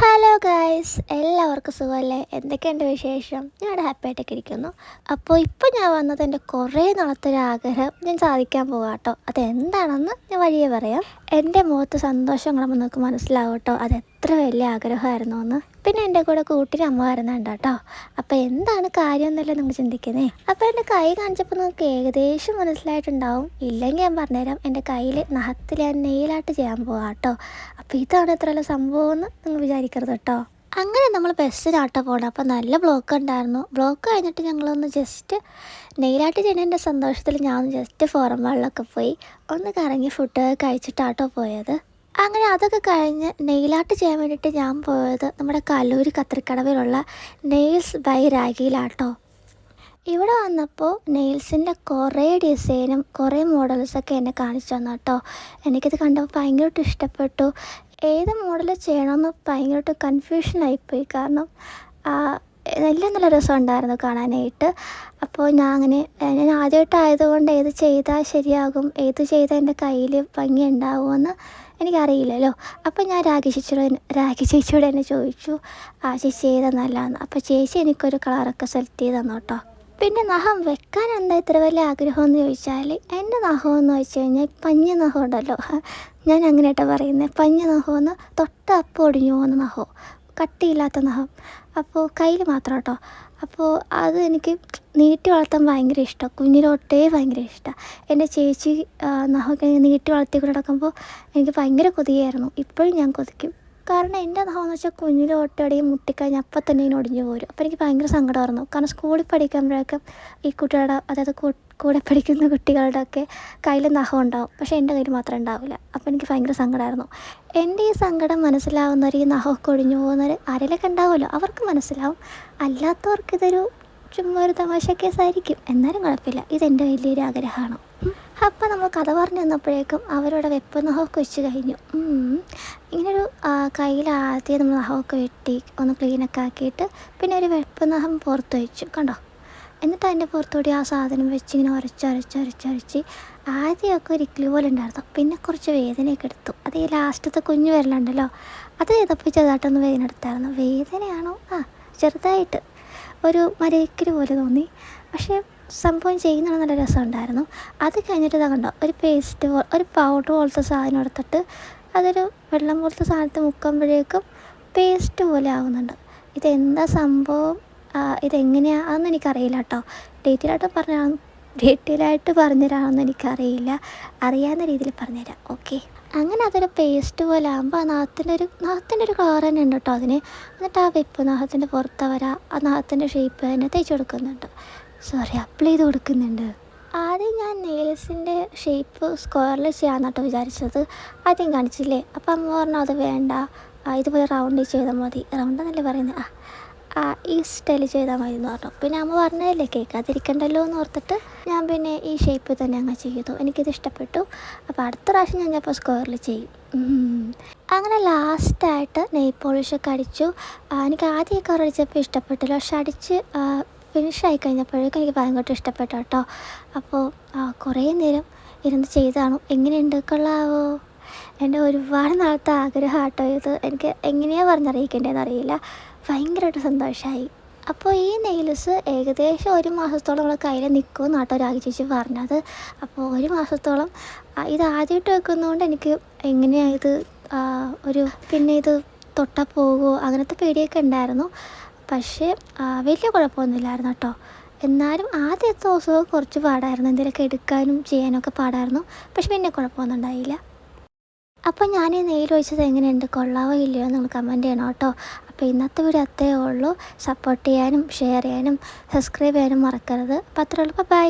Hello guys എല്ലാവർക്കും സുഖമല്ലേ? എന്തൊക്കെയുണ്ട് വിശേഷം? ഞാൻ ഹാപ്പി ആയിട്ടൊക്കെ ഇരിക്കുന്നു. അപ്പോൾ ഇപ്പോൾ ഞാൻ വന്നത് എന്റെ കുറേ നാളത്തെ ആഗ്രഹം. ഞാൻ സാധിക്കാൻ പോകാം കേട്ടോ അതെന്താണെന്ന് ഞാൻ വഴിയെ പറയാം. എന്റെ മുഖത്ത് സന്തോഷം കാണുമ്പോൾ നിങ്ങൾക്ക് മനസ്സിലാവും കേട്ടോ അത് എത്ര വലിയ ആഗ്രഹമായിരുന്നു എന്ന്. പിന്നെ എന്റെ കൂടെ കൂട്ടിന് അമ്മ വരുന്നുണ്ട് കേട്ടോ അപ്പോൾ എന്താണ് കാര്യം എന്നല്ലേ നിങ്ങൾ ചിന്തിക്കുന്നത് അപ്പോൾ എന്റെ കൈ കാണിച്ചപ്പോൾ നിങ്ങൾക്ക് ഏകദേശം മനസ്സിലായിട്ടുണ്ടാവും. ഇല്ലെങ്കിൽ ഞാൻ പറഞ്ഞുതരാം എന്റെ കയ്യിൽ നഖത്തിൽ ഞാൻ നെയിലായിട്ട് ചെയ്യാൻ പോകാം കേട്ടോ അപ്പോൾ ഇതാണ് ഇത്രയുള്ള സംഭവം എന്ന് നിങ്ങൾ വിചാരിക്കരുത് കേട്ടോ. അങ്ങനെ നമ്മൾ ബസ്സിനാട്ടോ പോകണം അപ്പോൾ നല്ല ബ്ലോക്ക് ഉണ്ടായിരുന്നു. ബ്ലോക്ക് കഴിഞ്ഞിട്ട് ഞങ്ങളൊന്ന് ജസ്റ്റ് നെയിലാട്ട് ചെയ്യുന്നതിന്റെ സന്തോഷത്തിൽ ഞാൻ ജസ്റ്റ് ഫോറം വാളിലൊക്കെ പോയി. ഒന്ന് കറങ്ങി ഫുഡ് കഴിച്ചിട്ടാട്ടോ പോയത്. അങ്ങനെ അതൊക്കെ കഴിഞ്ഞ് നെയിലാർട്ട് ചെയ്യാൻ വേണ്ടിയിട്ട് ഞാൻ പോയത് നമ്മുടെ കല്ലൂർ കത്രിക്കടവിലുള്ള നെയിൽസ് ബൈ രാഗിയിലാട്ടോ ഇവിടെ വന്നപ്പോൾ നെയിൽസിന്റെ കുറേ ഡിസൈനും കുറേ മോഡൽസൊക്കെ എന്നെ കാണിച്ചു തന്നു കേട്ടോ എനിക്കിത് കണ്ടപ്പോൾ ഭയങ്കരമായിട്ട് ഇഷ്ടപ്പെട്ടു. ഏത് മോഡൽ ചെയ്യണമെന്ന് ഭയങ്കരമായിട്ട് കൺഫ്യൂഷനായിപ്പോയി കാരണം നല്ല നല്ല നല്ല രസമുണ്ടായിരുന്നു കാണാനായിട്ട്. അപ്പോൾ ഞാൻ അങ്ങനെ ഞാൻ ആദ്യമായിട്ടായതുകൊണ്ട് ഏത് ചെയ്താൽ ശരിയാകും ഏത് ചെയ്താൽ എന്റെ കയ്യിൽ ഭംഗി ഉണ്ടാവുമെന്ന് എനിക്കറിയില്ലല്ലോ. അപ്പോൾ ഞാൻ രാഗി ചേച്ചിയോട് രാഗി ചേച്ചിയോട് എന്നെ ചോദിച്ചു ആ ചേച്ചി ഏതാ നല്ലതെന്ന്. അപ്പോൾ ചേച്ചി എനിക്കൊരു കളറൊക്കെ സെലക്ട് ചെയ്ത് തന്നു കേട്ടോ. പിന്നെ നഖം വെക്കാൻ എന്താ ഇത്ര വലിയ ആഗ്രഹം എന്ന് ചോദിച്ചാൽ എന്റെ നഖം എന്ന് വെച്ച് കഴിഞ്ഞാൽ പഞ്ഞ നഖം ഉണ്ടല്ലോ. ഞാൻ അങ്ങനെയായിട്ടാണ് പറയുന്നത് പഞ്ഞ നഖം എന്ന് തൊട്ട അപ്പം ഒടിഞ്ഞു പോകുന്ന നഖം. കട്ടിയില്ലാത്ത നഖം. അപ്പോൾ കയ്യിൽ മാത്രം കേട്ടോ അപ്പോൾ അത് എനിക്ക് നീട്ടി വളർത്താൻ ഭയങ്കര ഇഷ്ടമാണ് കുഞ്ഞിലോട്ടേ ഭയങ്കര ഇഷ്ടമാണ് എന്റെ ചേച്ചി നഖമൊക്കെ നീട്ടി നീട്ടി വളർത്തിക്കൊണ്ട് നടക്കുമ്പോൾ എനിക്ക് ഭയങ്കര കൊതിയായിരുന്നു. ഇപ്പോഴും ഞാൻ കൊതിക്കും. കാരണം എന്റെ നഖം എന്ന് വെച്ചാൽ കുഞ്ഞിലെ ഒട്ടടിയും മുട്ടിക്കഴിഞ്ഞ് അപ്പം തന്നെ ഇതിന് പോരും. അപ്പോൾ എനിക്ക് ഭയങ്കര സങ്കടമായിരുന്നു കാരണം സ്കൂളിൽ പഠിക്കുമ്പോഴൊക്കെ ഈ കുട്ടികളുടെ അതായത് കൂടെ പഠിക്കുന്ന കുട്ടികളുടെ ഒക്കെ കയ്യിൽ നഖം ഉണ്ടാവും. പക്ഷേ എന്റെ കയ്യിൽ മാത്രം ഉണ്ടാവില്ല. അപ്പോൾ എനിക്ക് ഭയങ്കര സങ്കടമായിരുന്നു എന്റെ ഈ സങ്കടം മനസ്സിലാവുന്നവർ ഈ നഖമൊക്കെ ഒടിഞ്ഞു പോകുന്നവർ ആരെങ്കിലൊക്കെ ഉണ്ടാവുമല്ലോ? അവർക്ക് മനസ്സിലാവും. അല്ലാത്തവർക്ക് ഇതൊരു ചുമ്മാ ഒരു തമാശ കേസായിരിക്കും. എന്നാലും കുഴപ്പമില്ല. ഇതെന്റെ വലിയൊരു ആഗ്രഹമാണ്. അപ്പോൾ നമ്മൾ കഥ പറഞ്ഞു തന്നപ്പോഴേക്കും അവരുടെ വെപ്പ് നഖമൊക്കെ വെച്ച് കഴിഞ്ഞു. ഇങ്ങനൊരു കയ്യിൽ ആദ്യം നമ്മൾ നഖമൊക്കെ വെട്ടി ഒന്ന് ക്ലീനൊക്കെ ആക്കിയിട്ട് പിന്നെ ഒരു വെപ്പ് നഖം പുറത്ത് വെച്ചു കണ്ടോ? എന്നിട്ട് അതിന്റെ പുറത്തുകൂടി ആ സാധനം വെച്ച് ഇങ്ങനെ ഉരച്ച് ഉരച്ച് ഉരച്ച് ഉരച്ച് ആദ്യമൊക്കെ ഒരു ഇക്ലി പോലെ ഉണ്ടായിരുന്നു. പിന്നെ കുറച്ച് വേദനയൊക്കെ എടുത്തു. അത് ഈ ലാസ്റ്റത്തെ കുഞ്ഞു വരലുണ്ടല്ലോ അത് ചെയ്തപ്പോൾ ചെറുതായിട്ടൊന്ന് വേദന എടുത്തായിരുന്നു വേദനയാണോ? ആ ചെറുതായിട്ട്. ഒരു മരയ്ക്കൽ പോലെ തോന്നി. പക്ഷേ സംഭവം ചെയ്യുന്നത് നല്ല രസമുണ്ടായിരുന്നു. അത് കഴിഞ്ഞിട്ട് ഇതാ കണ്ടോ ഒരു പേസ്റ്റ് ഒരു പൗഡർ പോലത്തെ സാധനം എടുത്തിട്ട് അതൊരു വെള്ളം പോലത്തെ സാധനത്ത് മുക്കുമ്പോഴേക്കും പേസ്റ്റ് പോലെ ആകുന്നുണ്ട് ഇതെന്താ സംഭവം? ഇതെങ്ങനെയാണ് അതൊന്നും എനിക്കറിയില്ല കേട്ടോ ഡീറ്റെയിൽ ആയിട്ട് പറഞ്ഞാൽ ഡീറ്റെയിൽ ആയിട്ട് പറഞ്ഞുതരാമെന്ന് എനിക്കറിയില്ല. അറിയാവുന്ന രീതിയിൽ പറഞ്ഞുതരാം ഓക്കെ. അങ്ങനെ അതൊരു പേസ്റ്റ് പോലെ ആകുമ്പോൾ ആ നാഹത്തിന്റെ ഒരു നാഹത്തിന്റെ ഒരു കളർ തന്നെ ഉണ്ട് കേട്ടോ അതിന്. എന്നിട്ട് ആ വെപ്പ് നാഹത്തിന്റെ പുറത്ത് വര ആ നാഹത്തിന്റെ ഷേപ്പ് തന്നെ തേച്ച് കൊടുക്കുന്നുണ്ട്. സോറി അപ്ലൈ ചെയ്ത് കൊടുക്കുന്നുണ്ട്. ആദ്യം ഞാൻ നെയിൽസിന്റെ ഷേപ്പ് സ്ക്വയറിൽ ചെയ്യാമെന്നാട്ടോ വിചാരിച്ചത്. ആദ്യം കാണിച്ചില്ലേ? അപ്പം അമ്മ പറഞ്ഞു അത് വേണ്ട. ഇതുപോലെ റൗണ്ടിൽ ചെയ്താൽ മതി. റൗണ്ട് എന്നല്ലേ പറയുന്നത് ആ. ഈ സ്റ്റൈൽ ചെയ്താൽ മതി എന്ന് പറഞ്ഞു. പിന്നെ അമ്മ പറഞ്ഞതല്ലേ കേൾക്കാതിരിക്കണ്ടല്ലോ എന്ന് ഓർത്തിട്ട് ഞാൻ പിന്നെ ഈ ഷേപ്പ് തന്നെ അങ്ങ് ചെയ്തു. എനിക്കിത് ഇഷ്ടപ്പെട്ടു. അപ്പോൾ അടുത്ത പ്രാവശ്യം ഞാൻ ചിലപ്പോൾ സ്ക്വയറിൽ ചെയ്യും. അങ്ങനെ ലാസ്റ്റായിട്ട് നെയ് പോളിഷൊക്കെ അടിച്ചു. എനിക്ക് ആദ്യം ഈ കളർ അടിച്ചപ്പോൾ ഇഷ്ടപ്പെട്ടില്ല. പക്ഷെ അടിച്ച് ഫിനിഷ് ആയി കഴിഞ്ഞപ്പോഴേക്കും എനിക്ക് ഭയങ്കര ഇഷ്ടപ്പെട്ടു കേട്ടോ. അപ്പോൾ കുറേ നേരം ഇരുന്ന് ചെയ്താണ് എങ്ങനെയുണ്ട് കൊള്ളാവോ എന്റെ ഒരുപാട് നാളത്തെ ആഗ്രഹം ഇത്. എനിക്ക് എങ്ങനെയാണ് പറഞ്ഞറിയിക്കേണ്ടതെന്ന് അറിയില്ല. ഭയങ്കരമായിട്ട് സന്തോഷമായി അപ്പോൾ ഈ നെയിൽസ് ഏകദേശം ഒരു മാസത്തോളം നമ്മളെ കയ്യിൽ നിൽക്കും നാട്ടോ രാഗി ചേച്ചി പറഞ്ഞത്. അപ്പോൾ ഒരു മാസത്തോളം ഇത് ആദ്യമായിട്ട് വെക്കുന്നതുകൊണ്ട് എനിക്ക് എങ്ങനെയാണ് ഇത് ഒരു പിന്നെ ഇത് തൊട്ടാൽ പോകുമോ അങ്ങനത്തെ പേടിയൊക്കെ ഉണ്ടായിരുന്നു. പക്ഷേ വലിയ കുഴപ്പമൊന്നുമില്ലായിരുന്നു കേട്ടോ. എന്നാലും ആദ്യത്തെ ദിവസവും കുറച്ച് പാടായിരുന്നു. എന്തെങ്കിലുമൊക്കെ എടുക്കാനും ചെയ്യാനൊക്കെ പാടായിരുന്നു. പക്ഷെ പിന്നെ കുഴപ്പമൊന്നും ഉണ്ടായില്ല. അപ്പോൾ ഞാൻ ഈ നെയിൽ ഒഴിച്ചത് എങ്ങനെയുണ്ട്? കൊള്ളാവോ ഇല്ലയോ എന്ന് കമന്റ് ചെയ്യണം കേട്ടോ. അപ്പോൾ ഇന്നത്തെ വീഡിയോ അത്രയേ ഉള്ളൂ. സപ്പോർട്ട് ചെയ്യാനും ഷെയർ ചെയ്യാനും സബ്സ്ക്രൈബ് ചെയ്യാനും മറക്കരുത്. അപ്പോൾ അത്രേ ഉള്ളൂ. ബൈ